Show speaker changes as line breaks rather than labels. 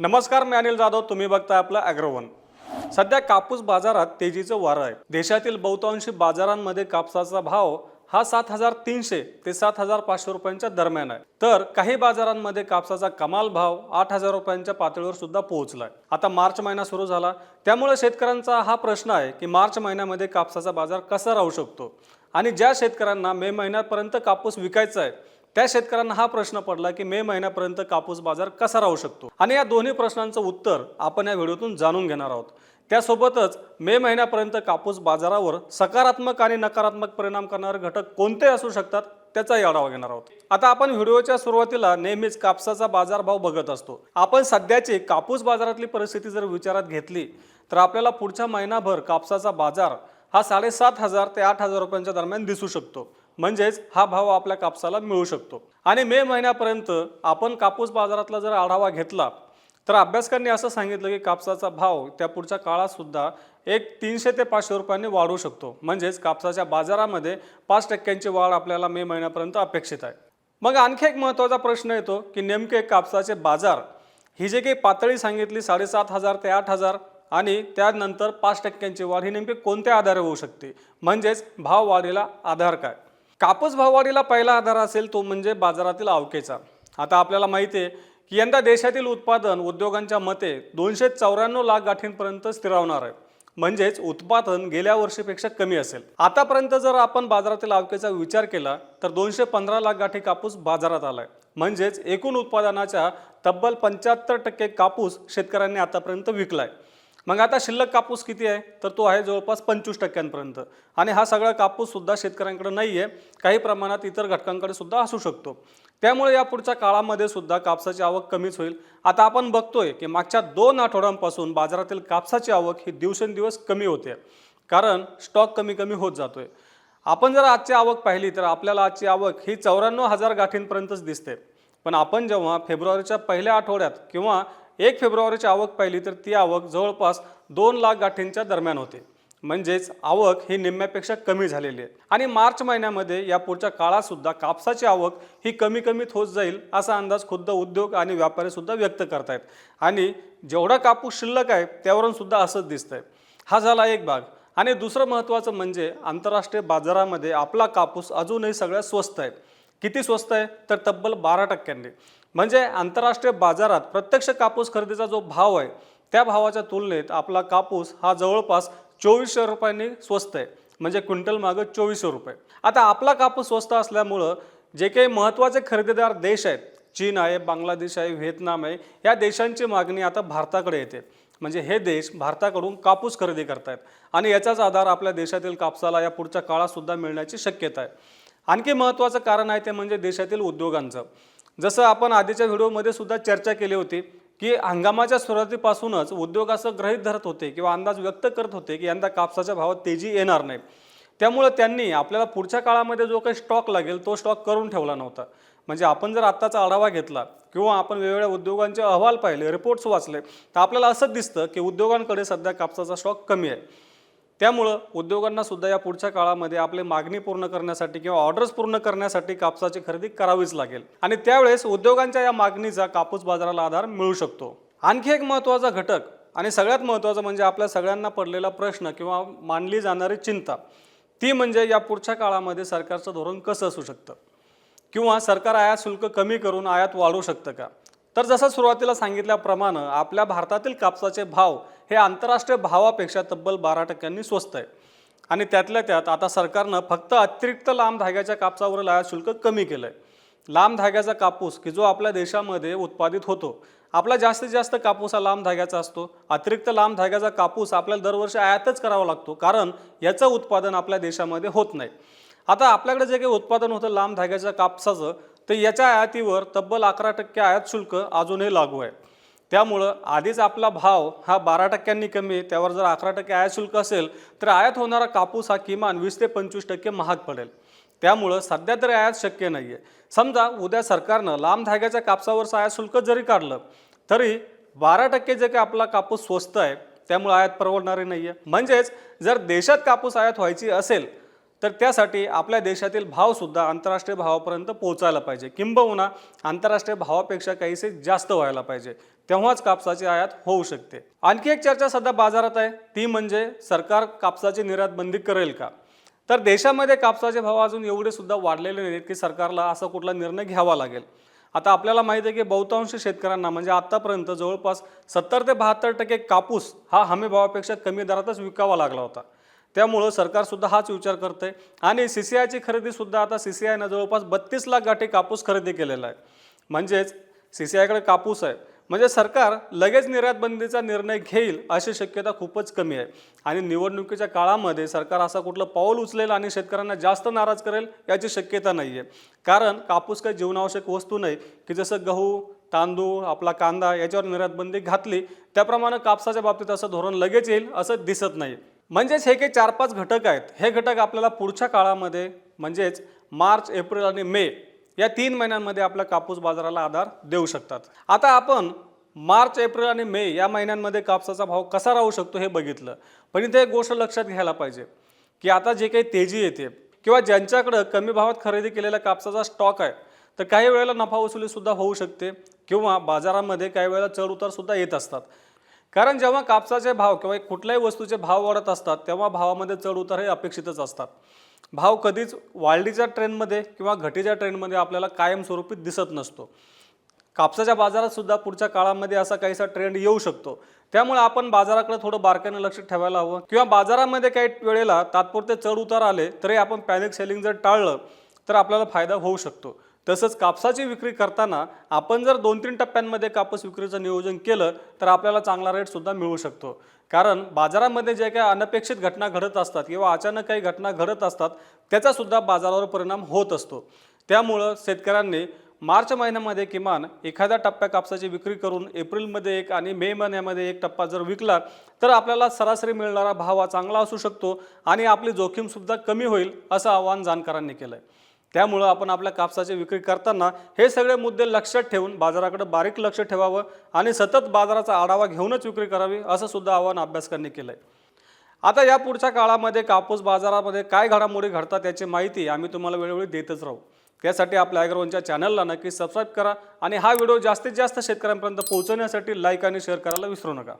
नमस्कार मी अनिल जाधव. तुम्ही बघताय आपलं अॅग्रोवन. सध्या कापूस बाजारात तेजीचं वारं आहे. देशातील बहुतांशी बाजारांमध्ये कापसाचा भाव हा सात हजार तीनशे ते सात हजार पाचशे रुपयांच्या दरम्यान आहे. तर काही बाजारांमध्ये कापसाचा कमाल भाव आठ हजार रुपयांच्या पातळीवर सुद्धा पोहोचलाय. आता मार्च महिना सुरू झाला. त्यामुळे शेतकऱ्यांचा हा प्रश्न आहे की मार्च महिन्यामध्ये कापसाचा बाजार कसा राहू शकतो? आणि ज्या शेतकऱ्यांना मे महिन्यापर्यंत कापूस विकायचा आहे त्या शेतकऱ्यांना हा प्रश्न पडला की मे महिन्यापर्यंत कापूस बाजार कसा राहू शकतो? आणि या दोन्ही प्रश्नांचं उत्तर आपण या व्हिडिओतून जाणून घेणार आहोत. त्यासोबतच मे महिन्यापर्यंत कापूस बाजारावर सकारात्मक आणि नकारात्मक परिणाम करणारे घटक कोणते असू शकतात त्याचाही आढावा घेणार आहोत. आता आपण व्हिडिओच्या सुरुवातीला नेहमीच कापसाचा बाजारभाव बघत असतो. आपण सध्याची कापूस बाजारातली परिस्थिती जर विचारात घेतली तर आपल्याला पुढच्या महिनाभर कापसाचा बाजार हा साडेसात हजार ते आठ हजार रुपयांच्या दरम्यान दिसू शकतो. म्हणजेच हा भाव आपल्या कापसाला मिळू शकतो. आणि मे महिन्यापर्यंत आपण कापूस बाजारातला जर आढावा घेतला तर अभ्यासकांनी असं सांगितलं की कापसाचा भाव त्या पुढच्या काळातसुद्धा एक तीनशे ते पाचशे रुपयांनी वाढू शकतो. म्हणजेच कापसाच्या बाजारामध्ये पाच टक्क्यांची वाढ आपल्याला मे महिन्यापर्यंत अपेक्षित आहे. मग आणखी एक महत्त्वाचा प्रश्न येतो की नेमके कापसाचे बाजार ही जे काही पातळी सांगितली साडेसात हजार ते आठ हजार आणि त्यानंतर पाच टक्क्यांची वाढ ही नेमकी कोणत्या आधारे होऊ शकते? म्हणजेच भाव वाढीला आधार काय? कापूस भाववाढीला पहिला आधार असेल तो म्हणजे बाजारातील आवकेचा. आता आपल्याला माहिती आहे की यंदा देशातील उत्पादन उद्योगांच्या मते दोनशे चौऱ्याण्णव लाख गाठींपर्यंत स्थिरावणार आहे. म्हणजेच उत्पादन गेल्या वर्षीपेक्षा कमी असेल. आतापर्यंत जर आपण बाजारातील आवकेचा विचार केला तर दोनशे पंधरा लाख गाठी कापूस बाजारात आलाय. म्हणजेच एकूण उत्पादनाच्या तब्बल पंच्याहत्तर टक्के कापूस शेतकऱ्यांनी आतापर्यंत विकलाय. मग आता शिल्लक कापूस किती आहे? तर तो आहे जवळपास पंचवीस टक्क्यांपर्यंत. आणि हा सगळा कापूससुद्धा शेतकऱ्यांकडे नाही आहे काही प्रमाणात इतर घटकांकडे सुद्धा असू शकतो. त्यामुळे या पुढच्या काळामध्ये सुद्धा कापसाची आवक कमीच होईल. आता आपण बघतोय की मागच्या दोन आठवड्यांपासून बाजारातील कापसाची आवक ही दिवसेंदिवस कमी होते. कारण स्टॉक कमी कमी होत जातोय. आपण जर आजची आवक पाहिली तर आपल्याला आजची आवक ही चौऱ्याण्णव हजार गाठींपर्यंतच दिसते. पण आपण जेव्हा फेब्रुवारीच्या पहिल्या आठवड्यात किंवा एक फेब्रुवारीची आवक पाहिली तर ती आवक जवळपास दोन लाख गाठींच्या दरम्यान होते. म्हणजेच आवक ही निम्म्यापेक्षा कमी झालेली आहे. आणि मार्च महिन्यामध्ये या पुढच्या काळातसुद्धा कापसाची आवक ही कमी कमीत होत जाईल असा अंदाज खुद्द उद्योग आणि व्यापारीसुद्धा व्यक्त करतायत. आणि जेवढा कापूस शिल्लक आहे त्यावरून सुद्धा असंच दिसतंय. हा झाला एक भाग. आणि दुसरं महत्त्वाचं म्हणजे आंतरराष्ट्रीय बाजारामध्ये आपला कापूस अजूनही सगळ्यात स्वस्त आहे. किती स्वस्त आहे? तर तब्बल बारा टक्क्यांनी. म्हणजे आंतरराष्ट्रीय बाजारात प्रत्यक्ष कापूस खरेदीचा जो भाव आहे त्या भावाच्या तुलनेत आपला कापूस हा जवळपास चोवीसशे रुपयांनी स्वस्त आहे. म्हणजे क्विंटल मागं चोवीसशे रुपये. आता आपला कापूस स्वस्त असल्यामुळं जे काही महत्त्वाचे खरेदीदार देश आहेत चीन आहे बांगलादेश आहे व्हिएतनाम आहे या देशांची मागणी आता भारताकडे येते. म्हणजे हे देश भारताकडून कापूस खरेदी करतायत. आणि याचाच आधार आपल्या देशातील कापसाला या पुढच्या काळातसुद्धा मिळण्याची शक्यता आहे. आणखी महत्त्वाचं कारण आहे ते म्हणजे देशातील उद्योगांचं. जसं आपण आधीच्या व्हिडिओमध्ये सुद्धा चर्चा केली होती की हंगामाच्या सुरुवातीपासूनच उद्योग असं ग्रहित धरत होते किंवा अंदाज व्यक्त करत होते की यंदा कापसाच्या भावात तेजी येणार नाही. त्यामुळं त्यांनी आपल्याला पुढच्या काळामध्ये जो काही स्टॉक लागेल तो स्टॉक करून ठेवला नव्हता. म्हणजे आपण जर आत्ताचा आढावा घेतला किंवा आपण वेगवेगळ्या उद्योगांचे अहवाल पाहिले रिपोर्ट्स वाचले तर आपल्याला असंच दिसतं की उद्योगांकडे सध्या कापसाचा स्टॉक कमी आहे. त्यामुळं उद्योगांना सुद्धा या पुढच्या काळामध्ये आपली मागणी पूर्ण करण्यासाठी किंवा ऑर्डर्स पूर्ण करण्यासाठी कापसाची खरेदी करावीच लागेल. आणि त्यावेळेस उद्योगांच्या या मागणीचा कापूस बाजाराला आधार मिळू शकतो. आणखी एक महत्त्वाचा घटक आणि सगळ्यात महत्त्वाचं म्हणजे आपल्या सगळ्यांना पडलेला प्रश्न किंवा मांडली जाणारी चिंता ती म्हणजे या पुढच्या काळामध्ये सरकारचं धोरण कसं असू शकतं? किंवा सरकार आयात शुल्क कमी करून आयात वाढवू शकतं का? तर जसं सुरुवातीला सांगितल्याप्रमाणे आपल्या भारतातील कापसाचे भाव हे आंतरराष्ट्रीय भावापेक्षा तब्बल बारा टक्क्यांनी स्वस्त आहे. आणि त्यातल्या त्यात आता सरकारनं फक्त अतिरिक्त लांब धाग्याच्या कापसावरील आयात शुल्क कमी केलं आहे लांब धाग्याचा कापूस की जो आपल्या देशामध्ये उत्पादित होतो आपला जास्तीत जास्त कापूस हा लांब धाग्याचा असतो. अतिरिक्त लांब धाग्याचा कापूस आपल्याला दरवर्षी आयातच करावा लागतो कारण याचं उत्पादन आपल्या देशामध्ये होत नाही. आता आपल्याकडे जे काही उत्पादन होतं लांब धाग्याच्या कापसाचं तर याच्या आयातीवर तब्बल अकरा टक्के आयात शुल्क अजूनही लागू आहे. त्यामुळं आधीच आपला भाव हा बारा टक्क्यांनी कमी आहे. त्यावर जर अकरा टक्के आयात शुल्क असेल तर आयात होणारा कापूस हा किमान वीस ते पंचवीस टक्के महाग पडेल. त्यामुळं सध्या तरी आयात शक्य नाही आहे समजा उद्या सरकारनं लांब धाग्याच्या कापसावरचं आयात शुल्क जरी काढलं तरी बारा टक्के जे काही आपला कापूस स्वस्त आहे त्यामुळे आयात परवडणारी नाही आहे म्हणजेच जर देशात कापूस आयात व्हायची असेल तर त्यासाठी आपल्या देशातील भावसुद्धा आंतरराष्ट्रीय भावापर्यंत पोहोचायला पाहिजे. किंबहुना आंतरराष्ट्रीय भावापेक्षा काहीसे जास्त व्हायला पाहिजे. तेव्हाच कापसाची आयात होऊ शकते. आणखी एक चर्चा सध्या बाजारात आहे. ती म्हणजे सरकार कापसाची निर्यात बंदी करेल का? तर देशामध्ये कापसाचे भाव अजून एवढे सुद्धा वाढलेले नाहीत की सरकारला असा कुठला निर्णय घ्यावा लागेल. आता आपल्याला माहिती आहे की बहुतांश शेतकऱ्यांना म्हणजे आत्तापर्यंत जवळपास सत्तर ते बहात्तर टक्के कापूस हा हमी भावापेक्षा कमी दरातच विकावा लागला होता. त्यामुळं सरकारसुद्धा हाच विचार करते आणि सी सी आयची खरेदीसुद्धा आता सी सी आयनं जवळपास बत्तीस लाख गाठी कापूस खरेदी केलेला आहे. म्हणजेच सी सी आयकडे कापूस आहे. म्हणजे सरकार लगेच निर्यात बंदीचा निर्णय घेईल अशी शक्यता खूपच कमी आहे. आणि निवडणुकीच्या काळामध्ये सरकार असा कुठलं पाऊल उचलेल आणि शेतकऱ्यांना जास्त नाराज करेल याची शक्यता नाही आहे कारण कापूस काही जीवनावश्यक वस्तू नाही की जसं गहू तांदूळ आपला कांदा याच्यावर निर्यातबंदी घातली त्याप्रमाणे कापसाच्या बाबतीत असं धोरण लगेच येईल असं दिसत नाही. म्हणजेच हे काही चार पाच घटक आहेत. हे घटक आपल्याला पुढच्या काळामध्ये म्हणजेच मार्च एप्रिल आणि मे या तीन महिन्यांमध्ये आपल्या कापूस बाजाराला आधार देऊ शकतात. आता आपण मार्च एप्रिल आणि मे या महिन्यांमध्ये कापसाचा भाव कसा राहू शकतो हे बघितलं. पण इथे एक गोष्ट लक्षात घ्यायला पाहिजे की आता जे काही तेजी येते किंवा ज्यांच्याकडं कमी भावात खरेदी केलेला कापसाचा स्टॉक आहे तर काही वेळेला नफा वसुलीसुद्धा होऊ शकते किंवा बाजारामध्ये काही वेळेला चढ उतारसुद्धा येत असतात. कारण जेव्हा कापसाचे भाव किंवा कुठल्याही वस्तूचे भाव वाढत असतात तेव्हा भावामध्ये चढ उतार हे अपेक्षितच असतात. भाव कधीच वाढीच्या ट्रेंडमध्ये किंवा घटीच्या ट्रेंडमध्ये आपल्याला कायमस्वरूपी दिसत नसतो. कापसाच्या बाजारात सुद्धा पुढच्या काळामध्ये असा काहीसा ट्रेंड येऊ शकतो. त्यामुळे आपण बाजाराकडे थोडं बारकाईनं लक्ष ठेवायला हवं. किंवा बाजारामध्ये काही वेळेला तात्पुरते चढ उतार आले तरी आपण पॅनिक सेलिंग जर टाळलं तर आपल्याला फायदा होऊ शकतो. तसंच कापसाची विक्री करताना आपण जर दोन तीन टप्प्यांमध्ये कापूस विक्रीचं नियोजन केलं तर आपल्याला चांगला रेटसुद्धा मिळू शकतो. कारण बाजारामध्ये जे काही अनपेक्षित घटना घडत असतात किंवा अचानक काही घटना घडत असतात त्याचासुद्धा बाजारावर परिणाम होत असतो. त्यामुळं शेतकऱ्यांनी मार्च महिन्यामध्ये किमान एखाद्या टप्प्या कापसाची विक्री करून एप्रिलमध्ये एक आणि मे महिन्यामध्ये एक टप्पा जर विकला तर आपल्याला सरासरी मिळणारा भाव हा चांगला असू शकतो आणि आपली जोखीमसुद्धा कमी होईल असं आवाहन जाणकारांनी केलं आहे त्यामुळं आपण आपल्या कापसाची विक्री करताना हे सगळे मुद्दे लक्षात ठेवून बाजाराकडे बारीक लक्ष ठेवावं आणि सतत बाजाराचा आढावा घेऊनच विक्री करावी असं सुद्धा आव्हान अभ्यासकांनी केलं आहे आता या पुढच्या काळामध्ये कापूस बाजारामध्ये काय घडामोडी घडतात याची माहिती आम्ही तुम्हाला वेळोवेळी देतच राहू. त्यासाठी आपल्या ॲग्रोवनच्या चॅनलला नक्की सबस्क्राईब करा आणि हा व्हिडिओ जास्तीत जास्त शेतकऱ्यांपर्यंत पोहोचवण्यासाठी लाईक आणि शेअर करायला विसरू नका.